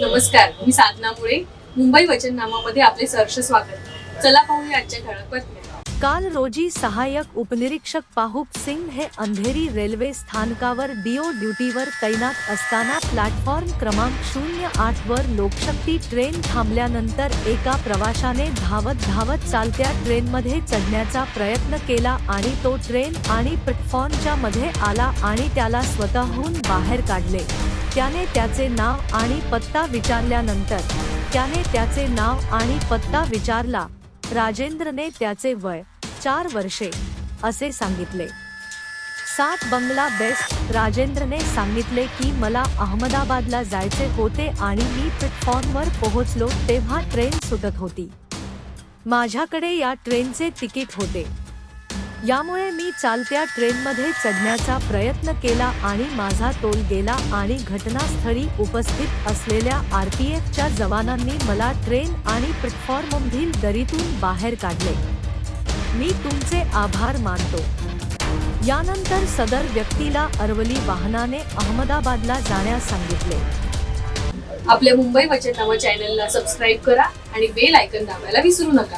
नमस्कार मी साधना मुळे. मुंबई वचननामामध्ये आपले सहर्ष स्वागत. चला पाहूया आजच्या ठळक बातम्या. काल रोजी सहाय्यक उपनिरीक्षक पाहुप सिंग हे अंधेरी रेल्वे स्थानकावर डीओ ड्युटीवर तैनात असताना प्लॅटफॉर्म क्रमांक शून्य आठ वर लोकशक्ती ट्रेन थांबल्यानंतर एका प्रवाशाने धावत धावत चालत्या ट्रेनमध्ये चढण्याचा प्रयत्न केला आणि तो ट्रेन आणि प्लॅटफॉर्मच्या मध्ये आला आणि त्याला स्वतःहून बाहेर काढले. त्याने त्याचे नाव आणि पत्ता विचारल्यानंतर त्याने त्याचे नाव आणि पत्ता विचारला राजेंद्रने त्याचे वय चार वर्षे असे सांगितले. सात बंगला बेस्ट राजेंद्रने सांगितले की मला अहमदाबादला जायचे होते आणि मी प्लॅटफॉर्मवर पोहोचलो तेव्हा ट्रेन सुटत होती. माझ्याकडे या ट्रेनचे तिकीट होते. यामुळे मी चालत्या ट्रेनमध्ये चढण्याचा प्रयत्न केला आणि माझा तोल गेला आणि घटनास्थळी उपस्थित असलेल्या आर पी एफच्या जवानांनी मला ट्रेन आणि प्लॅटफॉर्ममधील दरीतून बाहेर काढले. मी तुमचे आभार मानतो. यानंतर सदर व्यक्तीला अरवली वाहनाने अहमदाबादला जाण्यास सांगितले. आपल्या मुंबई वचननामा चॅनलला सबस्क्राईब करा आणि बेल आयकन दाबायला विसरू नका.